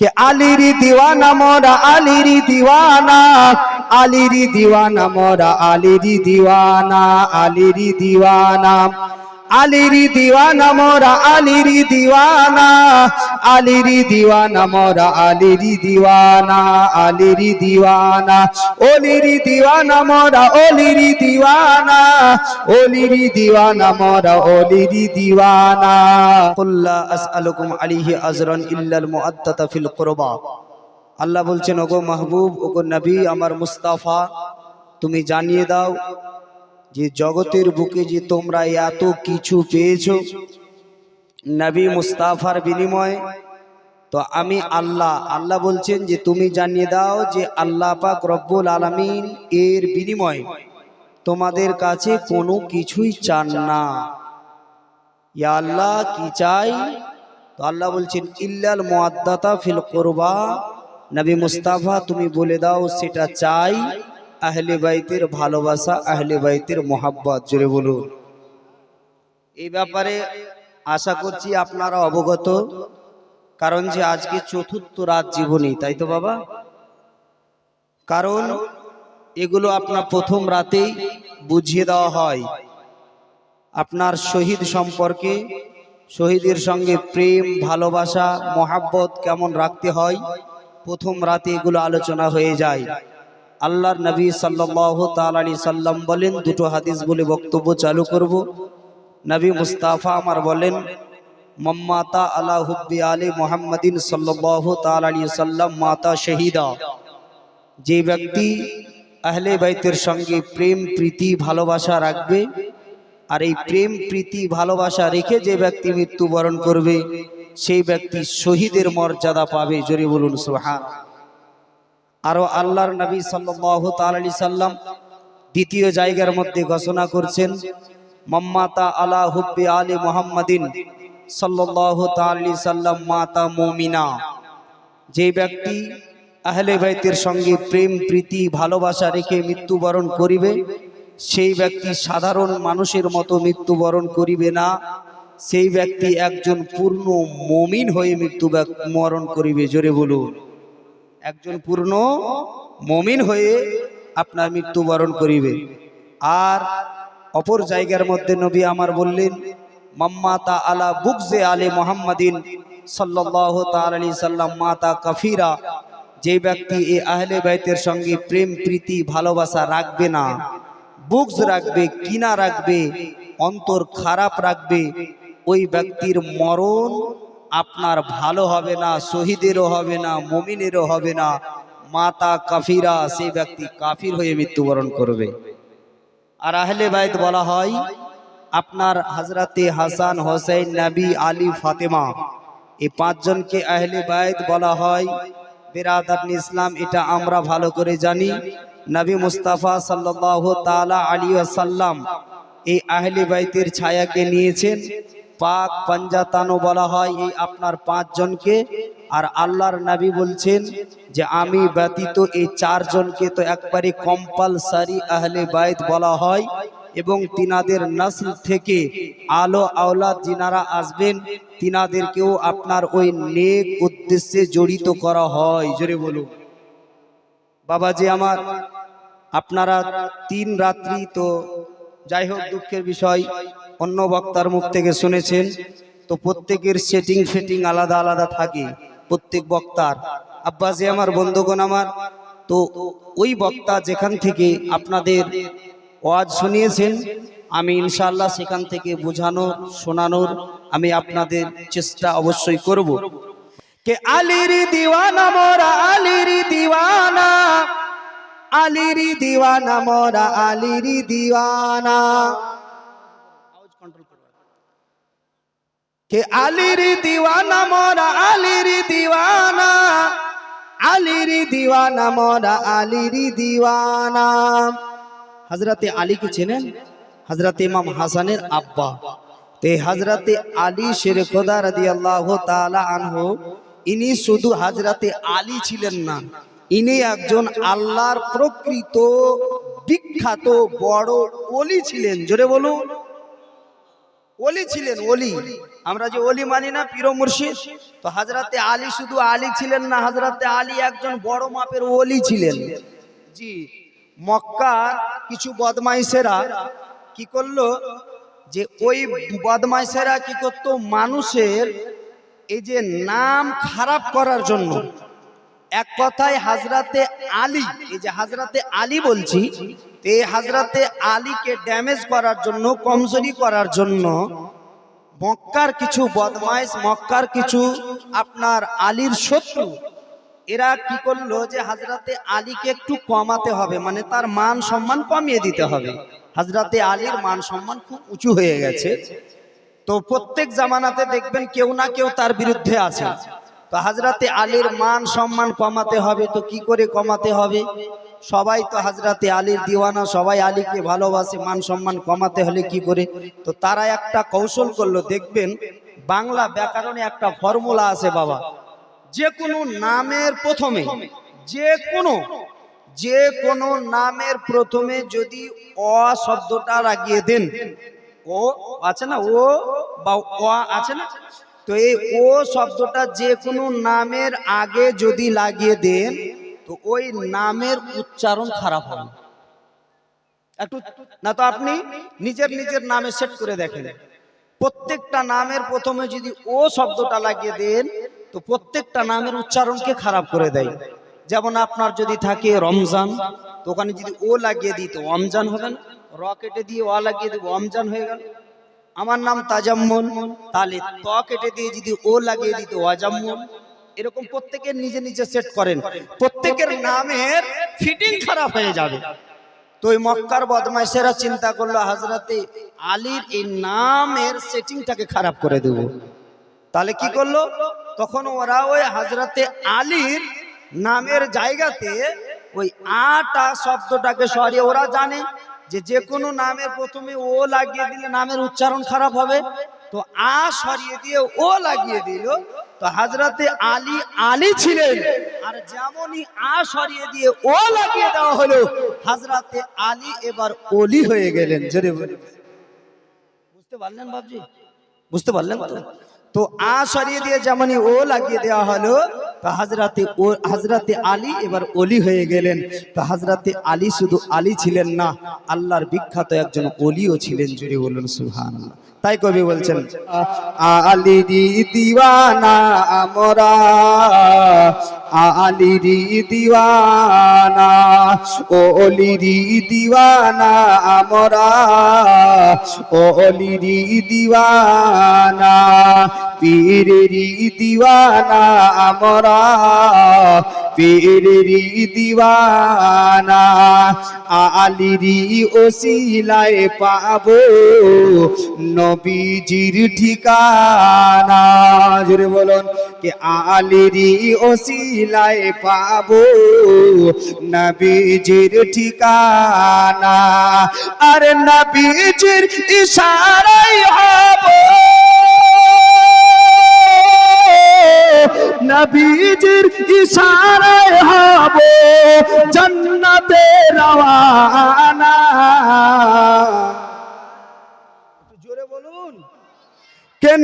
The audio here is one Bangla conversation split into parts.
কে আলির দিওয়ানা মোরা আলির দিওয়ানা আলির দিওয়ানা মোরা আলির দিওয়ানা আলির দিওয়ানা। আলিরি দিওয়ানা মোরা আলিরি দিওয়ানা আলিরি দিওয়ানা মোরা আলিরি দিওয়ানা আলিরি দিওয়ানা ওলিরি দিওয়ানা মোরা ওলিরি দিওয়ানা ওলিরি দিওয়ানা মোরা ওলিরি দিওয়ানা। কুল্লা আসআলুকুম আলাইহি আজরান ইল্লাল মুআদ্দাতা ফিল কুরবা। আল্লাহ বলছেন, ওগো মাহবুব, ওগো নবী, আমার মুস্তাফা, তুমি জানিয়ে দাও যে জগতের বুকে যে তোমরা এত কিছু পেয়েছ, নবী মুস্তাফার বিনিময়ে, তো আমি আল্লাহ আল্লাহ বলছেন যে তুমি জানিয়ে দাও যে আল্লাহ পাক রব্বুল আলামিন এর বিনিময়ে তোমাদের কাছে কোনো কিছুই চান না। ইয়া আল্লাহ কি চাই? তো আল্লাহ বলছেন, ইল্লাল মুআদ্দাতা ফিল করবা। নবী মুস্তাফা, তুমি বলে দাও সেটা চাই। আহলে বাইতের ভালোবাসা, আহলে বাইতের মোহাব্বত জুড়ে বলুন। এই ব্যাপারে আশা করছি আপনারা অবগত, কারণ যে আজকে চতুর্থ রাত জীবনী, তাই তো বাবা? কারণ এগুলো আপনার প্রথম রাতেই বুঝিয়ে দেওয়া হয়। আপনার শহীদ সম্পর্কে, শহীদের সঙ্গে প্রেম, ভালোবাসা, মহাব্বত কেমন রাখতে হয়, প্রথম রাতে এগুলো আলোচনা হয়ে যায়। আল্লাহর নবী সাল্লাহ তালি সাল্লাম বলেন, দুটো হাদিস বলে বক্তব্য চালু করব। নবী মুস্তাফা আমার বলেন, মম্মাতা আলা হুব্বি আলী মোহাম্মদিন সাল্লাহ তালি সাল্লাম, মাতা শহীদা। যে ব্যক্তি আহলে বাইতের সঙ্গে প্রেম, প্রীতি, ভালোবাসা রাখবে, আর এই প্রেম, প্রীতি, ভালোবাসা রেখে যে ব্যক্তি মৃত্যুবরণ করবে, সেই ব্যক্তি শহীদের মর্যাদা পাবে। জোরে বলুন সোহান আরও আল্লাহর নবী সাল্লাহ তালি সাল্লাম দ্বিতীয় জায়গার মধ্যে ঘোষণা করছেন, মাম্মাতা আলা হুব্বি আলী মোহাম্মদিন সাল্লাহ তালি সাল্লাম মাতা মমিনা। যে ব্যক্তি আহলে বাইতের সঙ্গে প্রেম, প্রীতি, ভালোবাসা রেখে মৃত্যুবরণ করিবে, সেই ব্যক্তি সাধারণ মানুষের মতো মৃত্যুবরণ করিবে না। সেই ব্যক্তি একজন পূর্ণ মমিন হয়ে মৃত্যু মরণ করিবে। জোরে বলুন। একজন পূর্ণ মমিন হয়ে আপনার মৃত্যুবরণ করিবে। আর অপর জায়গার মধ্যে নবী আমার বললেন, মাম্মাতা আলা বুকজে আলে মোহাম্মদিন সাল্লাহ তালি সাল্লাম, মাতা কাফিরা। যে ব্যক্তি এ আহলে বাইতের সঙ্গে প্রেম, প্রীতি, ভালোবাসা রাখবে না বুকস রাখবে, কিনা রাখবে, অন্তর খারাপ রাখবে, ওই ব্যক্তির মরণ আপনার ভালো হবে না, শহীদেরও হবে না, মমিনেরও হবে না। মাতা কাফিরা সেই ব্যক্তি কাফির হয়ে মৃত্যুবরণ করবে। আর আহলে বাইত বলা হয়, আপনার হাজরাতে হাসান, হোসেন, নবী, আলী, ফাতেমা এই পাঁচজনকে আহলে বাইত বলা হয় বেরাদার ইসলাম, এটা আমরা ভালো করে জানি। নবী মুস্তাফা সাল্লাহ তালা আলী সাল্লাম এই আহলে বাইতের ছায়াকে নিয়েছেন। পাক পাঞ্জাতানো বলা হয় এই আপনার পাঁচজনকে। আর আল্লাহর নাবি বলছেন যে, আমি ব্যতীত এই চারজনকে তো একবারে কম্পালসারি আহলে বাইত বলা হয় এবং তিনাদের নসল থেকে আলো আওলাদ যিনারা আসবেন, তিনাদেরকেও আপনার ওই নেক উদ্দেশ্যে জড়িত করা হয়। জোরে বলুন। বাবাজি আমার, আপনারা তিন রাত্রি তো যাই হোক দুঃখের বিষয় অন্য বক্তার মুখ থেকে শুনেছেন, তো প্রত্যেকের সেটিং ফেটিং আলাদা আলাদা থাকে, প্রত্যেক বক্তার। আব্বাসে আমার বন্ধুগণ আমার, তো ওই বক্তা যেখান থেকে আপনাদের ওয়াজ শুনিয়েছেন, আমি ইনশাল্লাহ সেখান থেকে বোঝানোর, শোনানোর, আমি আপনাদের চেষ্টা অবশ্যই করব। কে আলির দিওয়ানা মোরা, আলির দিওয়ানা আলির দিওয়ানা মোরা, আলির দিওয়ানা। কে আলির দিওয়ানা, মোরা আলির দিওয়ানা। আলির দিওয়ানা, মোরা আলির দিওয়ানা। হজরতে আলীকে চেনেন? হজরতে ইমাম হাসানের আব্বা। তে হজরতে আলী শের খোদা রাদি আল্লাহ আনহু, ইনি শুধু হজরতে আলী ছিলেন না, ইনি একজন আল্লাহর প্রকৃত বিখ্যাত বড় অলি ছিলেন। জোরে বলুন। ওলি ছিলেন ওলি। আমরা যে ওলি মানি না, পীর মুর্শিদ। তো হাজরাতে আলী শুধু আলী ছিলেন না, হাজরাতে আলী একজন বড় মাপের ওলি ছিলেন। জি মক্কা কিছু বদমাইশেরা কি করল? যে ওই বদমাইশেরা কি করতো? মানুষের এই যে নাম খারাপ করার জন্য। এক কথায় হাজরাতে আলী, এই যে হাজরাতে আলী বলছি এই হাজরাতে আলীকে ড্যামেজ করার জন্য, কমজোরি করার জন্য মক্কার কিছু বদমাইশ মক্কার কিছু আপনার আলীর শত্রু, এরা কি করল যে হাজরাতে আলীকে একটু কমাতে হবে মানে তার মান সম্মান কমিয়ে দিতে হবে। হাজরাতে আলীর মান সম্মান খুব উঁচু হয়ে গেছে। তো প্রত্যেক জামানাতে দেখবেন কেউ না কেউ তার বিরুদ্ধে আছে। তো হাজরাতে আলীর মান সম্মান কমাতে হবে, তো কি করে কমাতে হবে? সবাই তো হাজরাতে আলীর দিওয়ানা, সবাই আলীকে ভালোবাসে, মান সম্মান কমাতে হলে কি করে? তো তারা একটা কৌশল করল, দেখবেন বাংলা ব্যাকরণে একটা ফর্মুলা আছে বাবা। যে কোনো নামের প্রথমে যে কোনো যে কোনো নামের প্রথমে যদি অ শব্দটা লাগিয়ে দেন, ও আছে না, ও বা অ আছে না? তো এই ও শব্দটা যে কোনো নামের আগে যদি লাগিয়ে দেন তো ওই নামের উচ্চারণ খারাপ হবে। একটু, না তো আপনি নিজের নিজের নামে সেট করে দেখেন। প্রত্যেকটা নামের প্রথমে যদি ও শব্দটা লাগিয়ে দেন, তো প্রত্যেকটা নামের উচ্চারণকে খারাপ করে দেয়। যেমন আপনার যদি থাকে রমজান, তো ওখানে যদি ও লাগিয়ে দিই, তো রমজান হবে না। র কেটে দিয়ে ও লাগিয়ে দেবো অমজান হয়ে গেল। আমার নাম তাজাম্মন তাহলে ত কেটে দিয়ে যদি ও লাগিয়ে দিত ওয়াজাম্মন এরকম প্রত্যেকের নিজে নিজে সেট করেন। প্রত্যেকের নামের ফিটিং খারাপ হয়ে যাবে। তো ওই মক্কার বদমাইশেরা চিন্তা করল হাজরাতে আলীর এই নামের সেটিংটাকে খারাপ করে দেব। তাহলে কি করল? তখন ওরা ওই হাজরাতে আলীর নামের জায়গাতে ওই আটা শব্দটাকে সরিয়ে, ওরা জানে যে যে কোনো নামের প্রথমে ও লাগিয়ে দিলে নামের উচ্চারণ খারাপ হবে। তো আ সরিয়ে দিয়ে ও লাগিয়ে দিল। তো হাজরাতে আলী আলী ছিলেন। আর যেমনই আ সরিয়ে দিয়ে ও লাগিয়ে দেওয়া হলো হাজরাতে আলী এবার ওলি হয়ে গেলেন। জোরে বুঝতে পারলেন বাবজি বুঝতে পারলেন তো আ সরিয়ে দিয়ে যেমনই ও লাগিয়ে দেওয়া হলো, তো হাজরাতে ও, হাজরাতে আলী এবার অলি হয়ে গেলেন। তো হাজরাতে আলী শুধু আলী ছিলেন না, আল্লাহর বিখ্যাত একজন অলিও ছিলেন জুড়ে বলুন সুহান তাই কবি বলছেন আলিরি দিওয়ানা আমরা আলিরি দিওয়ানা ও অলিরি দিওয়ানা আমরা ও অলিরি দিওয়ানা পীরেরি দিওয়ানা আমরা। পীরেরি দিওয়ানা, আলিরি ওসিলায় পাবো নবীজির ঠিকানা। জুড়ে বলুন, কে আলিরি ওসিলায় পাবো নবীজির ঠিকানা। আর নবীজির ইশারায় হব।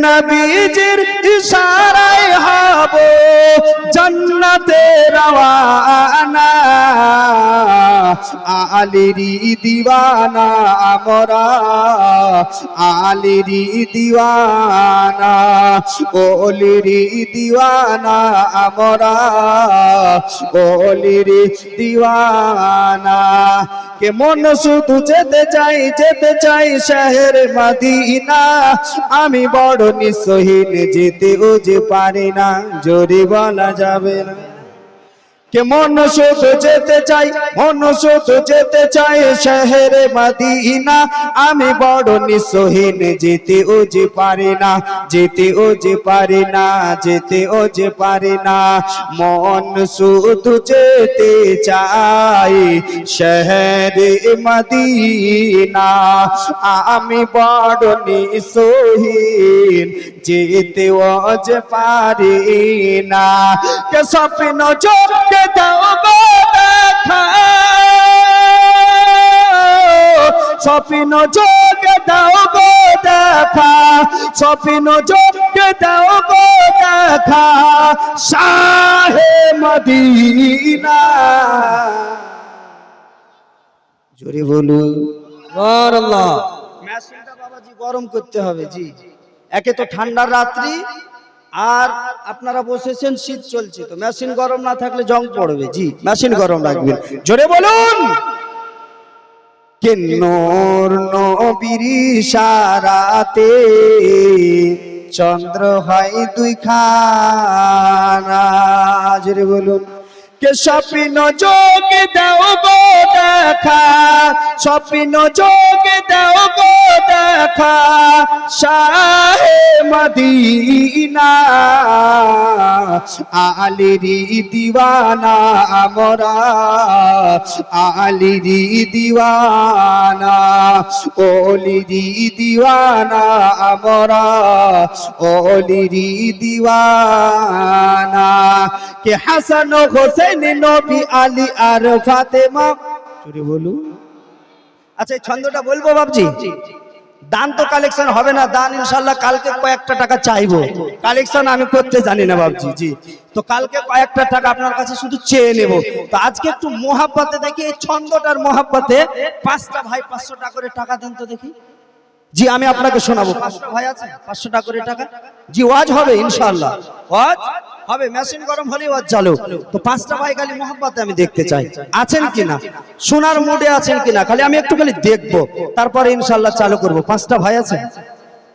নবীজির ইশারায় হব জান্নাতে রওয়ানা। আলিরি দিওয়ানা আমরা, আলিরি দিওয়ানা, ওলিরি দিওয়ানা আমরা, ওলিরি দিওয়ানা। কে মন শুধু যেতে চাই যেতে চাই শহর মদিনা, আমি বড় নিঃসহীন যেতেও যে পারি না, জোরে বলা যাবে না। কে মন শুধু যেতে চাই, মন শুধু যেতে চাই শহরে মদিনা। আমি বড় নিঃসহীন, যেতে ও যে পারি না, যেতে ও যে পারি না, যেতে ও যে পারি না। মন শুধু যেতে চাই শহরে মদিনা। আমি বড় নিঃসহীন, যেতে ও যে পারি না। কে স্বপ্ন চোখে দাও গো দেখা। স্বপ্ন চোখে দাও গো দেখা। স্বপ্ন দাও গো দেখা। শাহে মদিনা। জোরে বলুন। বাবাজি গরম করতে হবে জি। একে তো ঠান্ডার রাত্রি আর আপনারা বসেছেন, শীত চলছে তো। মেশিন গরম না থাকলে জং পড়বে। জি, মেশিন গরম রাখবেন। জোরে বলুন! কেন্নর নবীর সারাতে চন্দ্র হয় দুই খানা জোরে বলুন। কে স্বপ্ন যোগে দাও গো দেখা। স্বপ্ন যোগে দাও গো দেখা শাহে মদিনা। আলিরি দিওয়ানা আমরা আলিরি দিওয়ানা। ওলিরি দিওয়ানা আমরা ওলিরি দিওয়ানা। কে হাসান হোসেন নবী আলী আর ফাতেমা? চুরি বলু আচ্ছা এই ছন্দটা বলব বাবজি দান তো কালেকশন হবে না, দান ইনশাল্লাহ কালকে কয়েকটা টাকা চাইব। কালেকশন আমি করতে জানি না বাবজি জি। তো কালকে কয়েকটা টাকা আপনার কাছে শুধু চেয়ে নেব। তো আজকে একটু মহাব্বাতে দেখি, এই ছন্দটার মহাব্বাতে পাঁচটা ভাই পাঁচশো টাকা করে টাকা দেন তো দেখি। জি আমি আপনাকে শোনাবো। ভাই আছে? পাঁচশো টাকা করে টাকা? জি ওয়াজ হবে ইনশাল্লাহ ওয়াজ হবে মেশিন গরম হলেই ওয়াজ চালু। তো পাঁচটা ভাই খালি মোহাম্মতে আমি দেখতে চাই। আছেন কিনা? শোনার মুডে আছেন কিনা? খালি আমি একটু খালি দেখব। তারপরে ইনশাল্লাহ চালু করব। পাঁচটা ভাই আছেন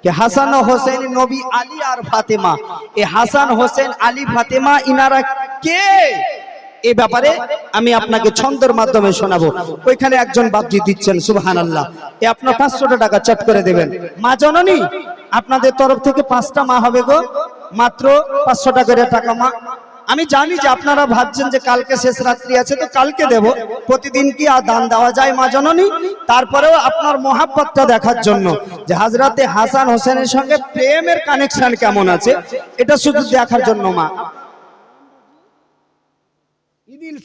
কে হাসান হোসেন নবী আলী আর ফাতেমা। এ হাসান হোসেন আলী ফাতেমা ইনারা কে? এই ব্যাপারে আমি আপনাকে ছন্দের মাধ্যমে শোনাবো। ওইখানে একজন বাপজি দিচ্ছেন সুবহান আল্লাহ এ আপনার পাঁচশো টাকা চট করে দেবেন। মা জননী, আপনাদের তরফ থেকে পাঁচটা মা হবে গো। মাত্র পাঁচশো টাকা করে টাকা মা। আমি জানি যে আপনারা ভাবছেন যে কালকে শেষ রাত্রি আছে, তো কালকে দেব। প্রতিদিন কি আর দান দেওয়া যায় মা জননী? তারপরেও আপনার মহাব্বতটা দেখার জন্য যে হাজরাতে হাসান হোসেনের সঙ্গে প্রেমের কানেকশন কেমন আছে, এটা শুধু দেখার জন্য মা।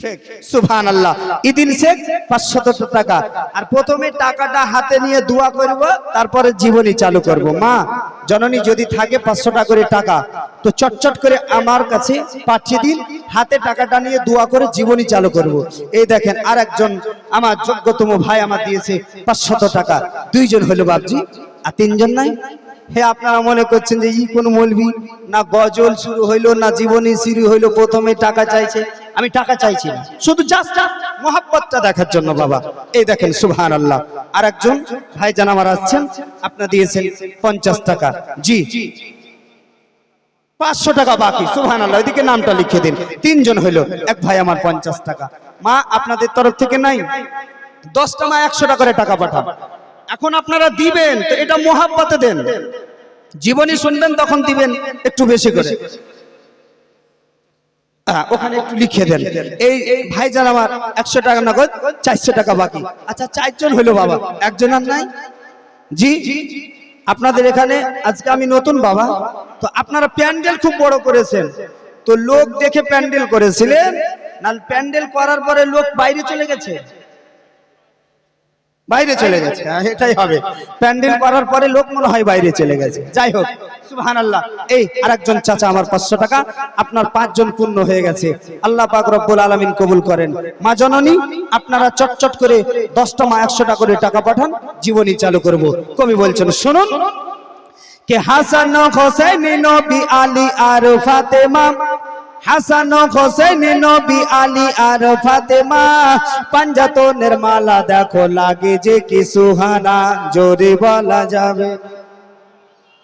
শেখ টাকা। আর প্রথমে টাকাটা হাতে নিয়ে দোয়া করব, তারপরে জীবনী চালু করব। মা, জননী যদি থাকে পাঁচশো টাকা করে টাকা, তো চটচট করে আমার কাছে পাঠিয়ে দিন, হাতে টাকাটা নিয়ে দোয়া করে জীবনী চালু করব। এই দেখেন আর একজন আমার যোগ্যতম ভাই আমার দিয়েছে পাঁচশত টাকা। দুইজন হলো বাবজি আর তিনজন নাই? হে, আপনারা মনে করছেন যে ই কোন মলবি? না গজল শুরু হইল, না জীবনী শুরু হইল, প্রথমে টাকা চাইছে। আমি টাকা চাইছি না। শুধু জাস্ট দেখার জন্য বাবা। এই দেখেন সুবহান আল্লাহ আর একজন ভাইজান আমার আসছেন আপনার দিয়েছেন পঞ্চাশ টাকা। জি। পাঁচশো টাকা বাকি সুবহান আল্লাহ এদিকে নামটা লিখে দিন। তিনজন হইল, এক ভাই আমার পঞ্চাশ টাকা। মা, আপনাদের তরফ থেকে নাই? দশটা মা একশো টাকা করে টাকা পাঠান। এখন আপনারা দিবেন, তো এটা মোহাব্বতে দেন। জীবনী শুনবেন, তখন দিবেন একটু বেশি করে। ওখানে একটু লিখে দেন। এই এই ভাইজান আমার একশো টাকা নগদ, চারশো টাকা বাকি। আচ্ছা চারজন হইল বাবা। একজন আর নাই? জি? আপনাদের এখানে আজকে আমি নতুন বাবা। তো আপনারা প্যান্ডেল খুব বড় করেছেন। তো লোক দেখে প্যান্ডেল করেছিলেন না প্যান্ডেল করার পরে লোক বাইরে চলে গেছে। বাইরে চলে গেছে এটাই হবে। প্যান্ডেল করার পরে লোক মনে হয় বাইরে চলে গেছে। যাই হোক আল্লাহ এই আরেকজন চাচা আমার পাঁচশো টাকা আপনার পাঁচজন পূর্ণ হয়ে গেছে। আল্লাহ পাক রব্বুল আলামিন কবুল করেন। মা জননী আপনারা চটচট করে দশটা মা একশো টাকা করে টাকা পাঠান জীবনী চালু করব। কবি বলছেন শুনুন কে হাসান হোসেন নবী আলী আর ফাতেমা হাসান হোসেন, নবী আলী আর ফাতেমা। পাঞ্জাতনের নির্মালা দেখো, লাগে যে কি সুহানা জোরে বলা যাবে।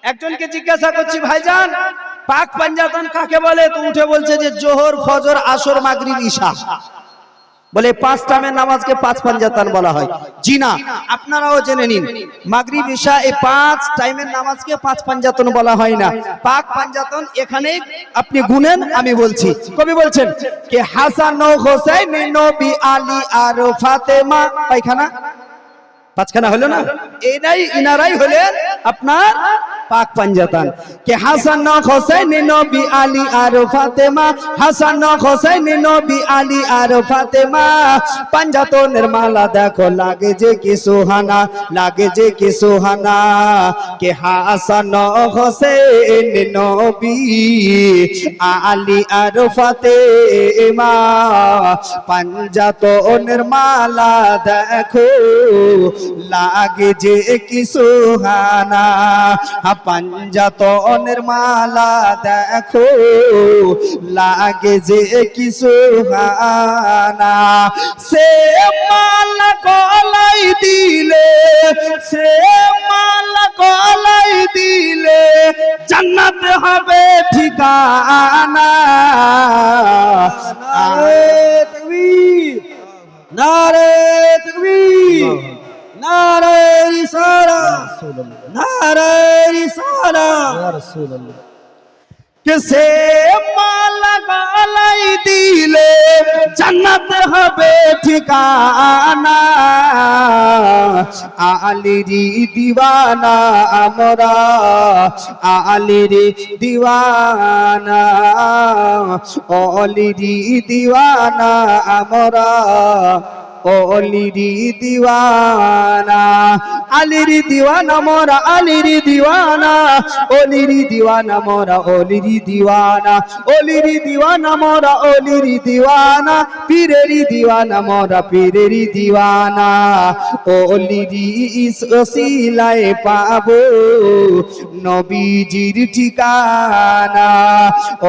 একজনকে জিজ্ঞাসা করছি, ভাইজান, পাক পাঞ্জাতন কাকে বলে? তো উঠে বলছে যে, জোহর, ফজর, আসর, মাগরিব ঈশা বলে পাঁচ টাইমের নামাজকে পাঁচ পাঞ্জাতন বলা হয়। জি না, আপনারাও জেনে নিন, মাগরিব ঈশা এই পাঁচ টাইমের নামাজকে পাঁচ পাঞ্জাতন বলা হয় না। পাক পাঞ্জাতন এখানে আপনি গুনেন, আমি বলছি। কবি বলছেন কে হাসান হোসেন নবী আলী আর ফাতেমা। পায়খানা? পাঁচখানা হলো না? এনাই ইনারাই হলেন আপনার পাক পাঞ্জাতান। কে হাসান হোসেন নবী আলী আর ফাতেমা। হাসান হোসেন নবী আলী আর ফাতেমা। পাঞ্জাতনের মালা দেখো, লাগে যে কি সুহানা লাগে যে কি সুহানা কে হাসান হোসেন নবী আলী আর ফাতেমা। পাঞ্জাতনের মালা দেখো, লাগে যে কি সুহানা পাঞ্জাতনের মালা দেখো, লাগে যে কি সুহানা সে মালা কলাই দিলে, সে মালা কলাই দিলে জান্নাত হবে ঠিকানা। নারে তকবীর, নারে নারে রিসালা নারে রিসালা কে সে মালা গলাই দিলে জান্নাত হবে ঠিকানা। আলিরি দিওয়ানা আমরা আলিরি দিওয়ানা অলিরি দিওয়ানা আমরা। অলিরি দিওয়ানা আলিরি দিওয়ানা মোরা আলিরি দিওয়ানা অলিরি দিওয়ানা মোরা অলিরি দিওয়ানা অলিরি দিওয়ানা মোরা অলিরি দিওয়ানা পীরেরি দিওয়ানা মোরা পীরেরি দিওয়ানা। অলিরি ওসিলায় পাবো নবীজির ঠিকানা।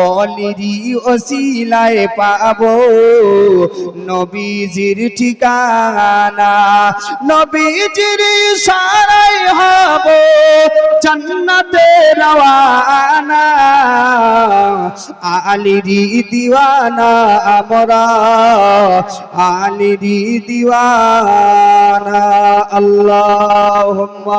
অলিরি ওসিলায় পাবো নবীজির ঠিকানা। নবীজির সারাই হব জান্নাতে রওয়ানা। আলিরি দিওয়ানা আমরা আলিরি দিওয়ানা। আল্লাহুম্মা